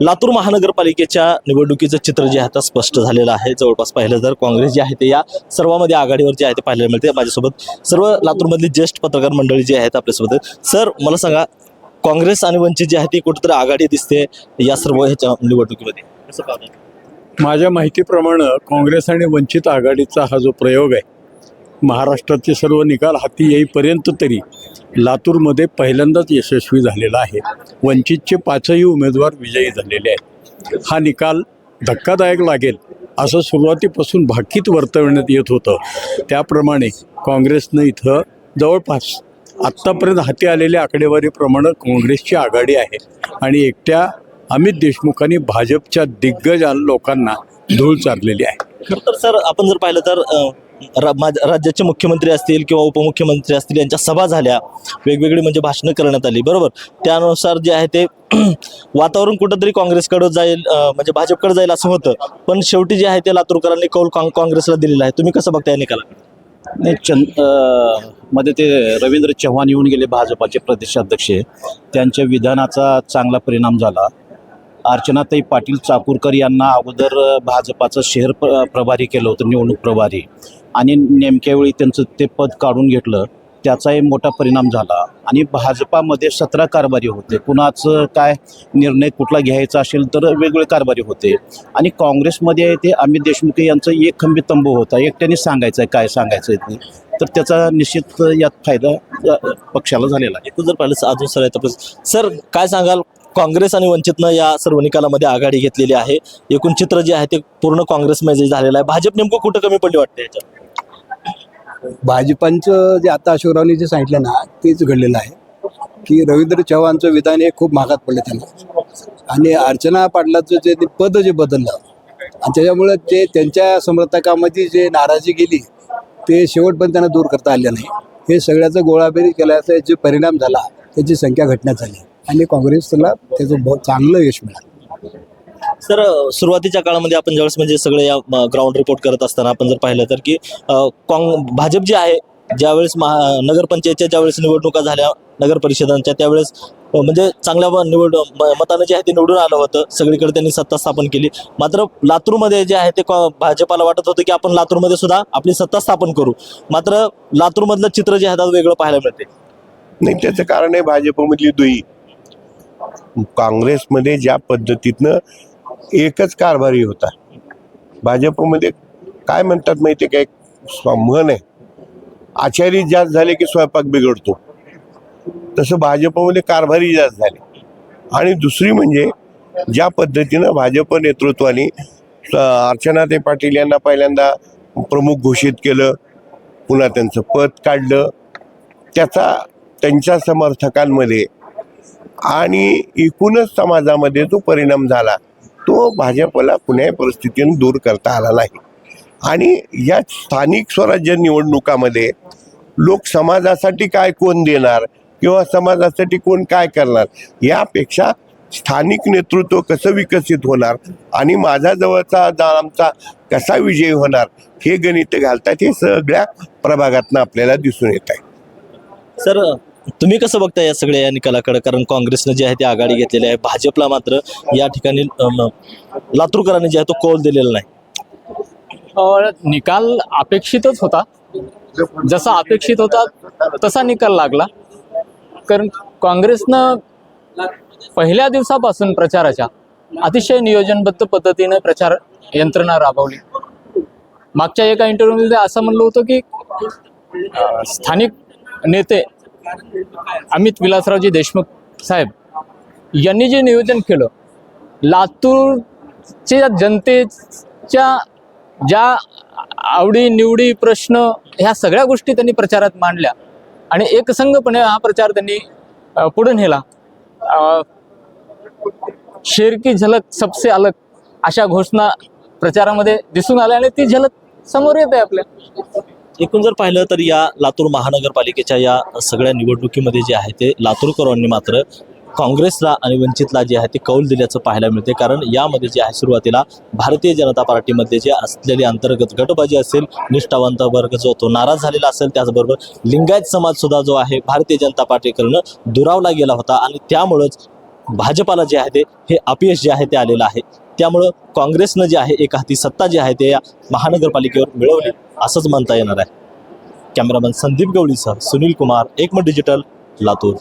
लातूर महानगरपालिकेच्या निवडणुकीचं चित्र जे आहे आता स्पष्ट झालेलं आहे. जवळपास पाहिलं तर काँग्रेस जे आहे ते या सर्वांमध्ये आघाडीवर जे आहे ते पाहायला मिळते. माझ्यासोबत सर्व लातूरमधली ज्येष्ठ पत्रकार मंडळी जी आहेत आपल्यासोबत सर मला सांगा काँग्रेस आणि वंचित जे आहे ती कुठेतरी आघाडी दिसते या सर्व ह्याच्या निवडणुकीमध्ये? माझ्या माहितीप्रमाणे काँग्रेस आणि वंचित आघाडीचा हा जो प्रयोग आहे महाराष्ट्राचे सर्व निकाल हाती येईपर्यंत तरी लातूरमध्ये पहिल्यांदाच यशस्वी झालेला आहे. वंचितचे पाचही उमेदवार विजयी झालेले आहेत. हा निकाल धक्कादायक लागेल असं सुरुवातीपासून भाकीत वर्तवण्यात येत होतं. त्याप्रमाणे काँग्रेसनं इथं जवळपास आत्तापर्यंत हाती आलेल्या आकडेवारीप्रमाणे काँग्रेसची आघाडी आहे आणि एकट्या अमित देशमुखांनी भाजपच्या दिग्गज लोकांना धूळ चारलेली आहे. खरं तर सर आपण जर पाहिलं तर राज्याचे मुख्यमंत्री असतील किंवा उपमुख्यमंत्री असतील यांच्या सभा झाल्या. वेगवेगळी म्हणजे भाषणं करण्यात आली. बरोबर? त्यानुसार जे आहे ते वातावरण कुठंतरी काँग्रेसकडं जाईल म्हणजे भाजपकडे जाईल असं होतं. पण शेवटी जे आहे ते लातूरकरांनी कौल काँ- काँग्रेसला दिलेला आहे. तुम्ही कसं बघता या निकाला नाही चंदमध्ये ते रवींद्र चव्हाण येऊन गेले भाजपाचे प्रदेशाध्यक्ष. त्यांच्या विधानाचा चांगला परिणाम झाला. अर्चनाताई पाटील चाकूरकर यांना अगोदर भाजपाचं शहर प्र प्रभारी केलं होतं निवडणूक प्रभारी. आणि नेमक्या वेळी त्यांचं ते पद काढून घेतलं त्याचाही मोठा परिणाम झाला. आणि भाजपामध्ये सतरा कारभारी होते. कुणाचं काय निर्णय कुठला घ्यायचा असेल तर वेगवेगळे कारभारी होते. आणि काँग्रेसमध्ये ते अमित देशमुख यांचं एक खंबी तंबू होता. एकट्याने सांगायचं आहे काय सांगायचं आहे ते. तर त्याचा निश्चित यात फायदा पक्षाला झालेला आहे. जर पाहिलं अजून सर सर काय सांगाल? काँग्रेस आणि वंचितनं या सर्व निकालामध्ये आघाडी घेतलेली आहे. एकूण चित्र जे आहे ते पूर्ण काँग्रेसमध्ये झालेलं आहे. भाजप नेमकं कुठं कमी पडली वाटते याच्यात? भाजपांचं जे आता अशोकरावनी जे सांगितलं ना तेच घडलेलं आहे. की रवींद्र चव्हाणचं विधान हे खूप महागात पडलं त्यांना. आणि अर्चना पाटलाचं जे ते पद जे बदललं आणि त्याच्यामुळे ते त्यांच्या समर्थकामध्ये जे नाराजी गेली ते शेवटपर्यंत त्यांना दूर करता आले नाही. हे सगळ्याचं गोळाबेरी केल्याचा जे परिणाम झाला त्याची संख्या घटण्यात झाली. आणि काँग्रेसला त्याचं बहुत चांगलं यश मिळालं. सर सुरुवातीच्या काळामध्ये आपण ज्यावेळेस म्हणजे सगळे या ग्राउंड रिपोर्ट करत असताना आपण जर पाहिलं तर की काँग भाजप जे आहे ज्यावेळेस महा नगरपंचायतच्या ज्यावेळेस निवडणुका झाल्या नगर परिषदांच्या त्यावेळेस म्हणजे चांगल्या निवड म- मतानं जे आहे ते निवडून आलं होतं. सगळीकडे त्यांनी सत्ता स्थापन केली. मात्र लातूरमध्ये जे आहे ते कॉ- भाजपाला वाटत होतं की आपण लातूरमध्ये सुद्धा आपली सत्ता स्थापन करू. मात्र लातूरमधलं चित्र जे आहे वेगळं पाहायला मिळते नाही त्याचं कारण आहे भाजपमधली दुई. काँग्रेसमध्ये ज्या पद्धतीतनं एकच कारभारी होता. भाजपमध्ये काय म्हणतात माहिती आहे काय म्हण आहे. आचारी जास्त झाले की स्वयंपाक बिघडतो. तसं भाजपमध्ये कारभारी जास्त झाले. आणि दुसरी म्हणजे ज्या पद्धतीनं भाजप नेतृत्वाने अर्चना ते पाटील यांना पहिल्यांदा प्रमुख घोषित केलं पुन्हा त्यांचं पद काढलं. त्याचा त्यांच्या समर्थकांमध्ये आणि एकूणच समाजामध्ये जो परिणाम झाला तो भाजपला कुण्याही परिस्थितीने दूर करता आला नाही. आणि या स्थानिक स्वराज्य निवडणुकामध्ये लोक समाजासाठी काय कोण देणार किंवा समाजासाठी कोण काय करणार यापेक्षा स्थानिक नेतृत्व कसं विकसित होणार आणि माझा जवळचा आमचा कसा विजय होणार हे गणित घालतात हे सगळ्या प्रभागातनं आपल्याला दिसून येत आहे. सर तुम्ही कसं बघता या सगळ्या या निकालाकडे? कारण काँग्रेसनं जे आहे ते आघाडी घेतलेली आहे. भाजपला मात्र या ठिकाणी लातूरकरांनी जे आहे तो कौल दिलेला नाही. निकाल अपेक्षितच होता. जसा अपेक्षित होता तसा निकाल लागला. कारण काँग्रेसनं पहिल्या दिवसापासून प्रचाराच्या अतिशय नियोजनबद्ध पद्धतीने प्रचार यंत्रणा राबवली. मागच्या एका इंटरव्ह्यूमध्ये असं म्हणलं होतं की स्थानिक नेते अमित विलासरावजी देशमुख साहेब यांनी जे नियोजन केलं लातूरच्या जनतेच्या ज्या आवडी निवडी प्रश्न ह्या सगळ्या गोष्टी त्यांनी प्रचारात मांडल्या आणि एकसंघपणे हा प्रचार त्यांनी पुढे नेला. शेरकी शेर की झलक सबसे अलग अशा घोषणा प्रचारामध्ये दिसून आल्या आणि ती झलक समोर येत आहे आपल्या. एकूण जर पाहिलं तर या लातूर महानगरपालिकेच्या या सगळ्या निवडणुकीमध्ये जे आहे ते लातूरकरांनी मात्र काँग्रेसला आणि वंचितला जे आहे ते कौल दिल्याचं पाहायला मिळते. कारण यामध्ये जे आहे सुरुवातीला भारतीय जनता पार्टीमध्ये जे असलेली अंतर्गत गटबाजी असेल निष्ठावंत वर्ग जो तो नाराज झालेला असेल त्याचबरोबर लिंगायत समाजसुद्धा जो आहे भारतीय जनता पार्टीकडनं दुरावला गेला होता आणि त्यामुळंच भाजपाला जे आहे ते हे अपयश जे आहे ते आलेलं आहे. त्यामुळं काँग्रेसनं जे आहे एक हाती सत्ता जी आहे ते या महानगरपालिकेवर मिळवली असंच म्हणता येणार आहे. कॅमेरामॅन संदीप गवळीसह सुनील कुमार एकमत डिजिटल लातूर.